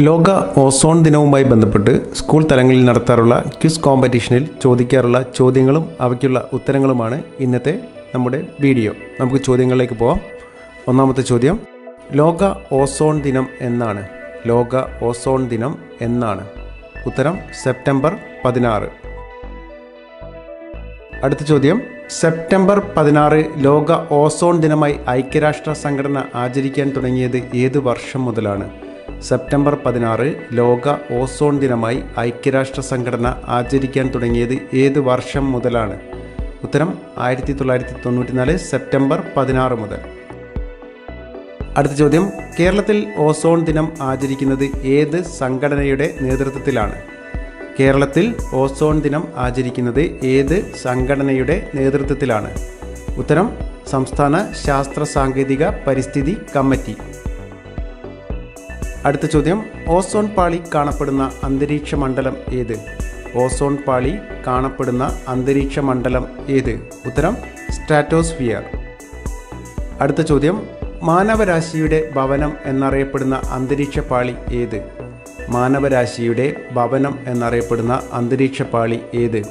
ലോക ഓസോൺ ദിനവുമായി ബന്ധപ്പെട്ട് സ്കൂൾ തലങ്ങളിൽ നടത്താറുള്ള ക്വിസ് കോമ്പറ്റീഷനിൽ ചോദിക്കാറുള്ള ചോദ്യങ്ങളും അവയ്ക്കുള്ള ഉത്തരങ്ങളുമാണ് ഇന്നത്തെ നമ്മുടെ വീഡിയോ. നമുക്ക് ചോദ്യങ്ങളിലേക്ക് പോവാം. ഒന്നാമത്തെ ചോദ്യം ലോക ഓസോൺ ദിനം എന്നാണ്. ലോക ഓസോൺ ദിനം എന്നാണ്. ഉത്തരം സെപ്റ്റംബർ പതിനാറ്. അടുത്ത ചോദ്യം സെപ്റ്റംബർ പതിനാറ് ലോക ഓസോൺ ദിനമായി ഐക്യരാഷ്ട്ര സംഘടന ആചരിക്കാൻ തുടങ്ങിയത് ഏത് വർഷം മുതലാണ്? സെപ്റ്റംബർ പതിനാറ് ലോക ഓസോൺ ദിനമായി ഐക്യരാഷ്ട്ര സംഘടന ആചരിക്കാൻ തുടങ്ങിയത് ഏത് വർഷം മുതലാണ്? ഉത്തരം ആയിരത്തി തൊള്ളായിരത്തി തൊണ്ണൂറ്റിനാല് സെപ്റ്റംബർ പതിനാറ് മുതൽ. അടുത്ത ചോദ്യം കേരളത്തിൽ ഓസോൺ ദിനം ആചരിക്കുന്നത് ഏത് സംഘടനയുടെ നേതൃത്വത്തിലാണ്? കേരളത്തിൽ ഓസോൺ ദിനം ആചരിക്കുന്നത് ഏത് സംഘടനയുടെ നേതൃത്വത്തിലാണ്? ഉത്തരം സംസ്ഥാന ശാസ്ത്ര സാങ്കേതിക പരിസ്ഥിതി കമ്മിറ്റി. അടുത്ത ചോദ്യം ഓസോൺ പാളി കാണപ്പെടുന്ന അന്തരീക്ഷ മണ്ഡലം ഏത്? ഓസോൺ പാളി കാണപ്പെടുന്ന അന്തരീക്ഷ മണ്ഡലം ഏത്? ഉത്തരം സ്ട്രാറ്റോസ്ഫിയർ. അടുത്ത ചോദ്യം മാനവരാശിയുടെ ഭവനം എന്നറിയപ്പെടുന്ന അന്തരീക്ഷ പാളി ഏത്? മാനവരാശിയുടെ ഭവനം എന്നറിയപ്പെടുന്ന അന്തരീക്ഷ പാളി ഏത്?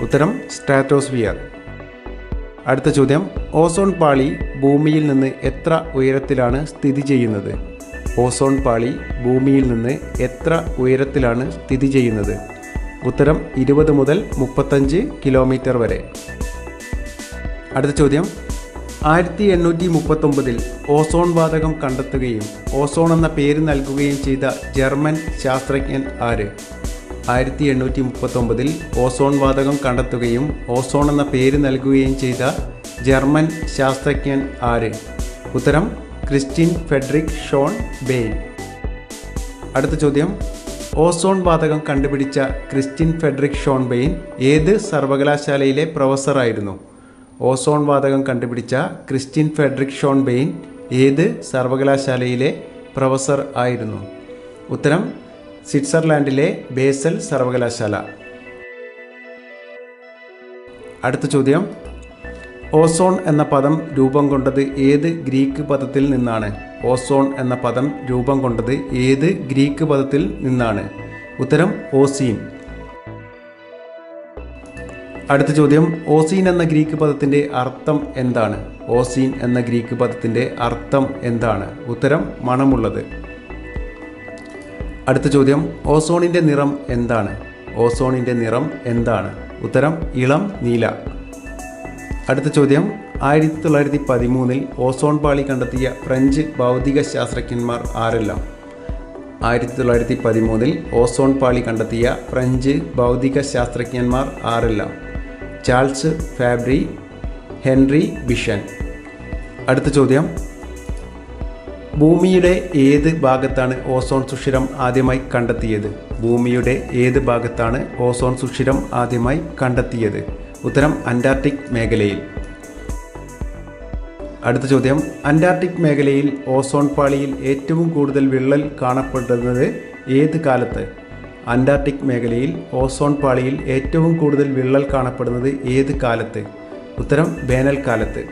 ഉത്തരം സ്ട്രാറ്റോസ്ഫിയർ. അടുത്ത ചോദ്യം ഓസോൺ പാളി ഭൂമിയിൽ നിന്ന് എത്ര ഉയരത്തിലാണ് സ്ഥിതി ചെയ്യുന്നത്? ഓസോൺ പാളി ഭൂമിയിൽ നിന്ന് എത്ര ഉയരത്തിലാണ് സ്ഥിതി ചെയ്യുന്നത്? ഉത്തരം ഇരുപത് മുതൽ മുപ്പത്തഞ്ച് കിലോമീറ്റർ വരെ. അടുത്ത ചോദ്യം. ആയിരത്തി എണ്ണൂറ്റി മുപ്പത്തൊമ്പതിൽ ഓസോൺ വാതകം കണ്ടെത്തുകയും ഓസോൺ എന്ന പേര് നൽകുകയും ചെയ്ത ജർമ്മൻ ശാസ്ത്രജ്ഞൻ ആര്? ആയിരത്തി എണ്ണൂറ്റി മുപ്പത്തൊമ്പതിൽ ഓസോൺ വാതകം കണ്ടെത്തുകയും ഓസോൺ എന്ന പേര് നൽകുകയും ചെയ്ത ജർമ്മൻ ശാസ്ത്രജ്ഞൻ ആര്? ഉത്തരം ക്രിസ്റ്റിൻ ഫെഡറിക് ഷോൺ ബെയിൻ. അടുത്ത ചോദ്യം. ഓസോൺ വാതകം കണ്ടുപിടിച്ച ക്രിസ്റ്റിൻ ഫെഡറിക് ഷോൺ ബെയിൻ ഏത് സർവകലാശാലയിലെ പ്രൊഫസറായിരുന്നു? ഓസോൺ വാതകം കണ്ടുപിടിച്ച ക്രിസ്റ്റിൻ ഫെഡറിക് ഷോൺ ബെയിൻ ഏത് സർവകലാശാലയിലെ പ്രൊഫസർ ആയിരുന്നു? ഉത്തരം സ്വിറ്റ്സർലാൻഡിലെ ബേസൽ സർവകലാശാല. അടുത്ത ചോദ്യം. ഓസോൺ എന്ന പദം രൂപം കൊണ്ടത് ഏത് ഗ്രീക്ക് പദത്തിൽ നിന്നാണ്? ഓസോൺ എന്ന പദം രൂപം കൊണ്ടത് ഏത് ഗ്രീക്ക് പദത്തിൽ നിന്നാണ്? ഉത്തരം ഓസീൻ. അടുത്ത ചോദ്യം ഓസീൻ എന്ന ഗ്രീക്ക് പദത്തിന്റെ അർത്ഥം എന്താണ്? ഓസീൻ എന്ന ഗ്രീക്ക് പദത്തിന്റെ അർത്ഥം എന്താണ്? ഉത്തരം മണമുള്ളത്. അടുത്ത ചോദ്യം ഓസോണിന്റെ നിറം എന്താണ്? ഓസോണിന്റെ നിറം എന്താണ്? ഉത്തരം ഇളം നീല. അടുത്ത ചോദ്യം. ആയിരത്തി തൊള്ളായിരത്തി പതിമൂന്നിൽ ഓസോൺ പാളി കണ്ടെത്തിയ ഫ്രഞ്ച് ഭൗതിക ശാസ്ത്രജ്ഞന്മാർ ആരെല്ലാം? ആയിരത്തി തൊള്ളായിരത്തി പതിമൂന്നിൽ ഓസോൺ പാളി കണ്ടെത്തിയ ഫ്രഞ്ച് ഭൗതിക ശാസ്ത്രജ്ഞന്മാർ ആരെല്ലാം? Charles Fabry Henri Buisson. അടുത്ത ചോദ്യം. ഭൂമിയുടെ ഏത് ഭാഗത്താണ് ഓസോൺ സുഷിരം ആദ്യമായി കണ്ടെത്തിയത്? ഭൂമിയുടെ ഏത് ഭാഗത്താണ് ഓസോൺ സുഷിരം ആദ്യമായി കണ്ടെത്തിയത്? ഉത്തരം അന്റാർട്ടിക് മേഖലയിൽ. അടുത്ത ചോദ്യം അന്റാർട്ടിക് മേഖലയിൽ ഓസോൺ പാളിയിൽ ഏറ്റവും കൂടുതൽ വിള്ളൽ കാണപ്പെടുന്നത് ഏത് കാലത്ത്? അന്റാർട്ടിക് മേഖലയിൽ ഓസോൺ പാളിയിൽ ഏറ്റവും കൂടുതൽ വിള്ളൽ കാണപ്പെടുന്നത് ഏത് കാലത്ത്? ഉത്തരം വേനൽക്കാലത്ത്.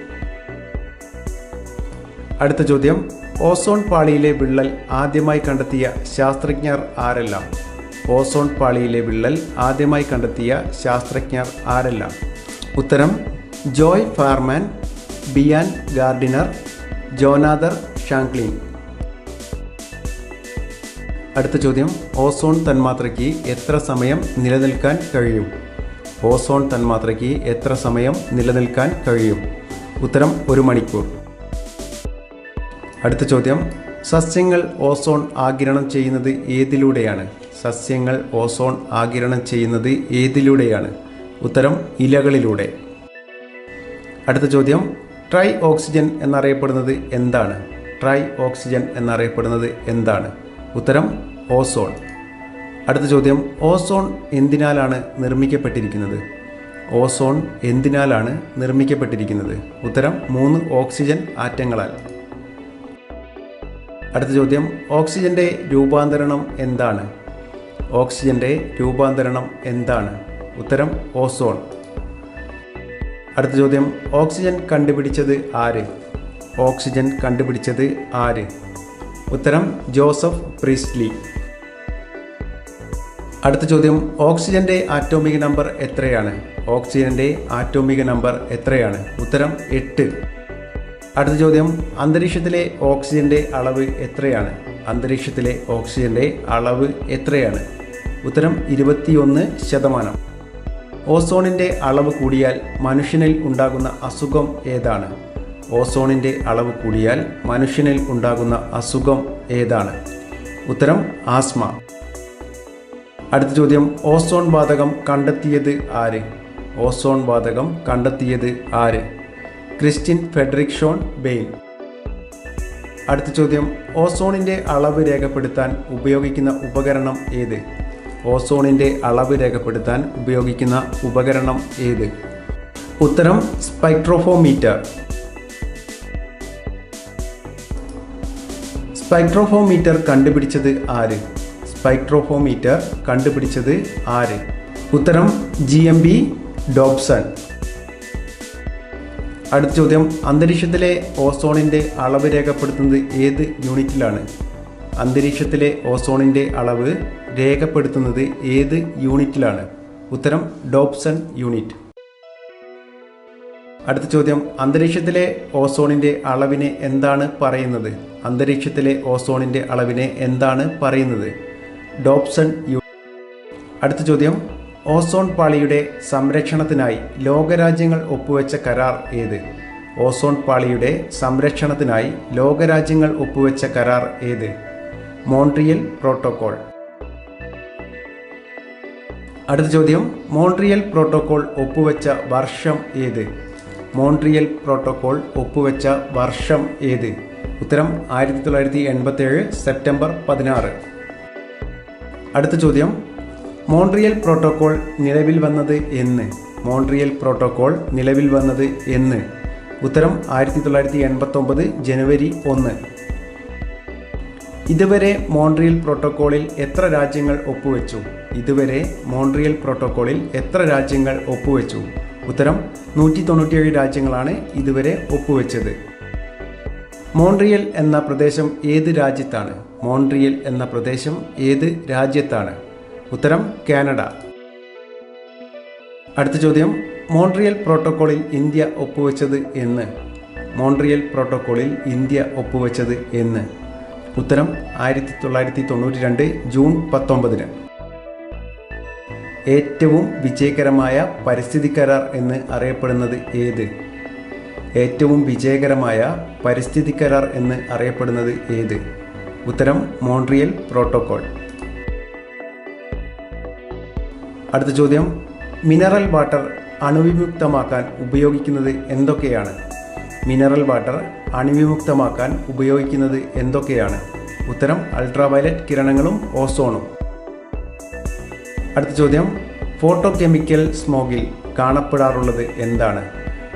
അടുത്ത ചോദ്യം ഓസോൺ പാളിയിലെ വിള്ളൽ ആദ്യമായി കണ്ടെത്തിയ ശാസ്ത്രജ്ഞർ ആരെല്ലാം? ഓസോൺ പാളിയിലെ വിള്ളൽ ആദ്യമായി കണ്ടെത്തിയ ശാസ്ത്രജ്ഞർ ആരെല്ലാം? ഉത്തരം Joe Farman Brian Gardiner Jonathan Shanklin. അടുത്ത ചോദ്യം ഓസോൺ തന്മാത്രയ്ക്ക് എത്ര സമയം നിലനിൽക്കാൻ കഴിയും? ഓസോൺ തന്മാത്രയ്ക്ക് എത്ര സമയം നിലനിൽക്കാൻ കഴിയും? ഉത്തരം ഒരു മണിക്കൂർ. അടുത്ത ചോദ്യം സസ്യങ്ങൾ ഓസോൺ ആഗിരണം ചെയ്യുന്നത് ഏതിലൂടെയാണ്? സസ്യങ്ങൾ ഓസോൺ ആഗിരണം ചെയ്യുന്നത് ഏതിലൂടെയാണ്? ഉത്തരം ഇലകളിലൂടെ. അടുത്ത ചോദ്യം. ട്രൈ ഓക്സിജൻ എന്നറിയപ്പെടുന്നത് എന്താണ്? ട്രൈ ഓക്സിജൻ എന്നറിയപ്പെടുന്നത് എന്താണ്? ഉത്തരം ഓസോൺ. അടുത്ത ചോദ്യം. ഓസോൺ എന്തിനാലാണ് നിർമ്മിക്കപ്പെട്ടിരിക്കുന്നത്? ഓസോൺ എന്തിനാലാണ് നിർമ്മിക്കപ്പെട്ടിരിക്കുന്നത്? ഉത്തരം മൂന്ന് ഓക്സിജൻ ആറ്റങ്ങളാൽ. അടുത്ത ചോദ്യം ഓക്സിജന്റെ രൂപാന്തരണം എന്താണ്? ഓക്സിജന്റെ രൂപാന്തരണം എന്താണ്? ഉത്തരം ഓസോൺ. അടുത്ത ചോദ്യം ഓക്സിജൻ കണ്ടുപിടിച്ചത് ആര്? ഓക്സിജൻ കണ്ടുപിടിച്ചത് ആര്? ഉത്തരം ജോസഫ് പ്രീസ്ലി അടുത്ത ചോദ്യം ഓക്സിജന്റെ ആറ്റോമിക നമ്പർ എത്രയാണ്? ഓക്സിജന്റെ ആറ്റോമിക നമ്പർ എത്രയാണ്? ഉത്തരം എട്ട്. അടുത്ത ചോദ്യം. അന്തരീക്ഷത്തിലെ ഓക്സിജന്റെ അളവ് എത്രയാണ്? അന്തരീക്ഷത്തിലെ ഓക്സിജന്റെ അളവ് എത്രയാണ്? ഉത്തരം ഇരുപത്തിയൊന്ന് ശതമാനം. ഓസോണിന്റെ അളവ് കൂടിയാൽ മനുഷ്യനിൽ ഉണ്ടാകുന്ന അസുഖം ഏതാണ്? ഓസോണിന്റെ അളവ് കൂടിയാൽ മനുഷ്യനിൽ ഉണ്ടാകുന്ന അസുഖം ഏതാണ്? ഉത്തരം ആസ്മ. അടുത്ത ചോദ്യം ഓസോൺ വാതകം കണ്ടെത്തിയത് ആര്? ഓസോൺ വാതകം കണ്ടെത്തിയത് ആര്? Christian Friedrich Schönbein. അടുത്ത ചോദ്യം ഓസോണിന്റെ അളവ് രേഖപ്പെടുത്താൻ ഉപയോഗിക്കുന്ന ഉപകരണം ഏത്? ഓസോണിന്റെ അളവ് രേഖപ്പെടുത്താൻ ഉപയോഗിക്കുന്ന ഉപകരണം ഏത്? ഉത്തരം സ്പൈക്ട്രോഫോമീറ്റർ. സ്പൈക്ട്രോഫോമീറ്റർ കണ്ടുപിടിച്ചത് ആര്? സ്പൈക്ട്രോഫോമീറ്റർ കണ്ടുപിടിച്ചത് ആര്? ഉത്തരം ജി എം ബി ഡോബ്സൺ. അടുത്ത ചോദ്യം അന്തരീക്ഷത്തിലെ ഓസോണിന്റെ അളവ് രേഖപ്പെടുത്തുന്നത് ഏത് യൂണിറ്റിലാണ്? അന്തരീക്ഷത്തിലെ ഓസോണിന്റെ അളവ് രേഖപ്പെടുത്തുന്നത് ഏത് യൂണിറ്റിലാണ്? ഉത്തരം ഡോപ്സൺ യൂണിറ്റ്. അടുത്ത ചോദ്യം അന്തരീക്ഷത്തിലെ ഓസോണിന്റെ അളവിനെ എന്താണ് പറയുന്നത്? അന്തരീക്ഷത്തിലെ ഓസോണിന്റെ അളവിനെ എന്താണ് പറയുന്നത്? ഡോപ്സൺ യൂണിറ്റ് അടുത്ത ചോദ്യം ഓസോൺ പാളിയുടെ സംരക്ഷണത്തിനായി ലോകരാജ്യങ്ങൾ ഒപ്പുവെച്ച കരാർ ഏത്? ഓസോൺ പാളിയുടെ സംരക്ഷണത്തിനായി ലോകരാജ്യങ്ങൾ ഒപ്പുവെച്ച കരാർ ഏത്? Montreal protocol. അടുത്ത ചോദ്യം മോൺട്രിയൽ പ്രോട്ടോകോൾ ഒപ്പുവെച്ച വർഷം ഏത്? മോൺട്രിയൽ പ്രോട്ടോകോൾ ഒപ്പുവെച്ച വർഷം ഏത്? ഉത്തരം ആയിരത്തി തൊള്ളായിരത്തി എൺപത്തേഴ് സെപ്റ്റംബർ പതിനാറ്. അടുത്ത ചോദ്യം മോൺട്രിയൽ പ്രോട്ടോകോൾ നിലവിൽ വന്നത് എന്ന്. മോൺട്രിയൽ പ്രോട്ടോകോൾ നിലവിൽ വന്നത് എന്ന്. ഉത്തരം ആയിരത്തി തൊള്ളായിരത്തി എൺപത്തൊമ്പത് ജനുവരി ഒന്ന്. ഇതുവരെ മോൺട്രിയൽ പ്രോട്ടോക്കോളിൽ എത്ര രാജ്യങ്ങൾ ഒപ്പുവെച്ചു? ഇതുവരെ മോൺട്രിയൽ പ്രോട്ടോക്കോളിൽ എത്ര രാജ്യങ്ങൾ ഒപ്പുവെച്ചു? ഉത്തരം നൂറ്റി തൊണ്ണൂറ്റിയേഴ് രാജ്യങ്ങളാണ് ഇതുവരെ ഒപ്പുവെച്ചത്. മോൺട്രിയൽ എന്ന പ്രദേശം ഏത് രാജ്യത്താണ്? മോൺട്രിയൽ എന്ന പ്രദേശം ഏത് രാജ്യത്താണ്? ഉത്തരം കാനഡ. അടുത്ത ചോദ്യം മോൺട്രിയൽ പ്രോട്ടോക്കോളിൽ ഇന്ത്യ ഒപ്പുവെച്ചത് എന്ന്. മോൺട്രിയൽ പ്രോട്ടോക്കോളിൽ ഇന്ത്യ ഒപ്പുവെച്ചത് എന്ന്. ഉത്തരം ആയിരത്തി തൊള്ളായിരത്തി തൊണ്ണൂറ്റി രണ്ട് ജൂൺ പത്തൊമ്പതിന്. ഏറ്റവും വിജയകരമായ പരിസ്ഥിതി കരാർ എന്ന് അറിയപ്പെടുന്നത് ഏത്? ഏറ്റവും വിജയകരമായ പരിസ്ഥിതി കരാർ എന്ന് അറിയപ്പെടുന്നത് ഏത്? ഉത്തരം മോൺട്രിയൽ പ്രോട്ടോകോൾ അടുത്ത ചോദ്യം. മിനറൽ വാട്ടർ അണുവിമുക്തമാക്കാൻ ഉപയോഗിക്കുന്നത് എന്തൊക്കെയാണ്? മിനറൽ വാട്ടർ അണുവിമുക്തമാക്കാൻ ഉപയോഗിക്കുന്നത് എന്തൊക്കെയാണ്? ഉത്തരം അൾട്രാവയലറ്റ് കിരണങ്ങളും ഓസോണും. അടുത്ത ചോദ്യം. ഫോട്ടോ കെമിക്കൽ സ്മോഗിൽ കാണപ്പെടാറുള്ളത് എന്താണ്?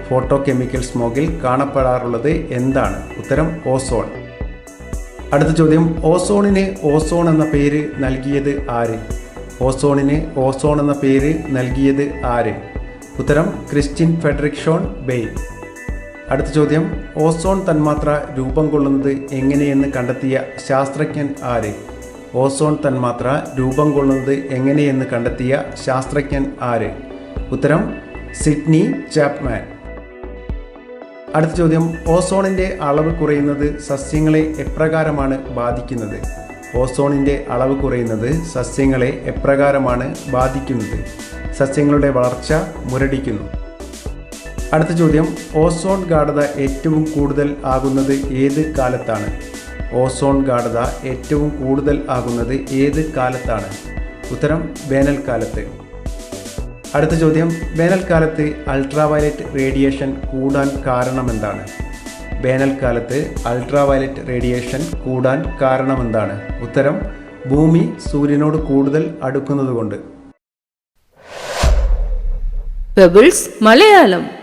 ഫോട്ടോ കെമിക്കൽ സ്മോഗിൽ കാണപ്പെടാറുള്ളത് എന്താണ്? ഉത്തരം ഓസോൺ. അടുത്ത ചോദ്യം. ഓസോണിന് ഓസോൺ എന്ന പേര് നൽകിയത് ആര്? ഓസോണിന് ഓസോൺ എന്ന പേര് നൽകിയത് ആര്? ഉത്തരം ക്രിസ്റ്റിൻ ഫെഡറിക് ഷോൺ ബെയ് അടുത്ത ചോദ്യം ഓസോൺ തന്മാത്ര രൂപം കൊള്ളുന്നത് എങ്ങനെയെന്ന് കണ്ടെത്തിയ ശാസ്ത്രജ്ഞൻ ആര്? ഓസോൺ തന്മാത്ര രൂപം കൊള്ളുന്നത് എങ്ങനെയെന്ന് കണ്ടെത്തിയ ശാസ്ത്രജ്ഞൻ ആര്? ഉത്തരം സിഡ്നി ചാപ്മാൻ. അടുത്ത ചോദ്യം ഓസോണിന്റെ അളവ് കുറയുന്നത് സസ്യങ്ങളെ എപ്രകാരമാണ് ബാധിക്കുന്നത്? ഓസോണിന്റെ അളവ് കുറയുന്നത് സസ്യങ്ങളെ എപ്രകാരമാണ് ബാധിക്കുന്നത്? സസ്യങ്ങളുടെ വളർച്ച മുരടിക്കുന്നു. അടുത്ത ചോദ്യം ഓസോൺ ഗാഠത ഏറ്റവും കൂടുതൽ ആകുന്നത് ഏത് കാലത്താണ്? ഓസോൺ ഗാഠത ഏറ്റവും കൂടുതൽ ആകുന്നത് ഏത് കാലത്താണ്? ഉത്തരം വേനൽക്കാലത്ത്. അടുത്ത ചോദ്യം വേനൽക്കാലത്ത് അൾട്രാവയലറ്റ് റേഡിയേഷൻ കൂടാൻ കാരണമെന്താണ്? വേനൽക്കാലത്ത് അൾട്രാവയലറ്റ് റേഡിയേഷൻ കൂടാൻ കാരണമെന്താണ്? ഉത്തരം ഭൂമി സൂര്യനോട് കൂടുതൽ അടുക്കുന്നതുകൊണ്ട്. പെബിൾസ് മലയാളം.